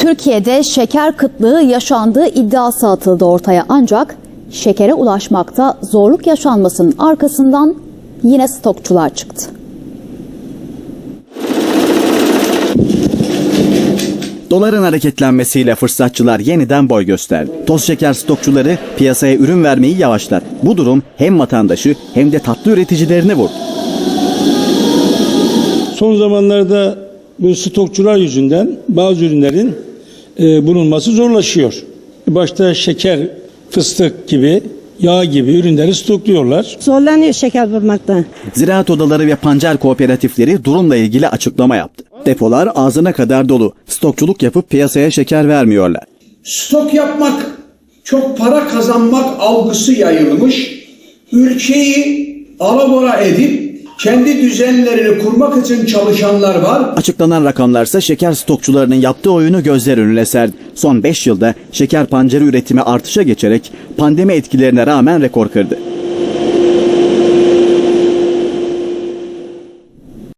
Türkiye'de şeker kıtlığı yaşandığı iddiası atıldı ortaya ancak şekere ulaşmakta zorluk yaşanmasının arkasından yine stokçular çıktı. Doların hareketlenmesiyle fırsatçılar yeniden boy gösterdi. Toz şeker stokçuları piyasaya ürün vermeyi yavaşlattı. Bu durum hem vatandaşı hem de tatlı üreticilerini vurdu. Son zamanlarda bu stokçular yüzünden bazı ürünlerin e, bulunması zorlaşıyor. Başta şeker, fıstık gibi, yağ gibi ürünleri stokluyorlar. Zorlanıyor şeker bulmakta. Ziraat odaları ve pancar kooperatifleri durumla ilgili açıklama yaptı. Depolar ağzına kadar dolu. Stokçuluk yapıp piyasaya şeker vermiyorlar. stok yapmak, çok para kazanmak algısı yayılmış. Ülkeyi alabora edip kendi düzenlerini kurmak için çalışanlar var. Açıklanan rakamlarsa şeker stokçularının yaptığı oyunu gözler önüne serdi. Son 5 yılda şeker pancarı üretimi artışa geçerek pandemi etkilerine rağmen rekor kırdı.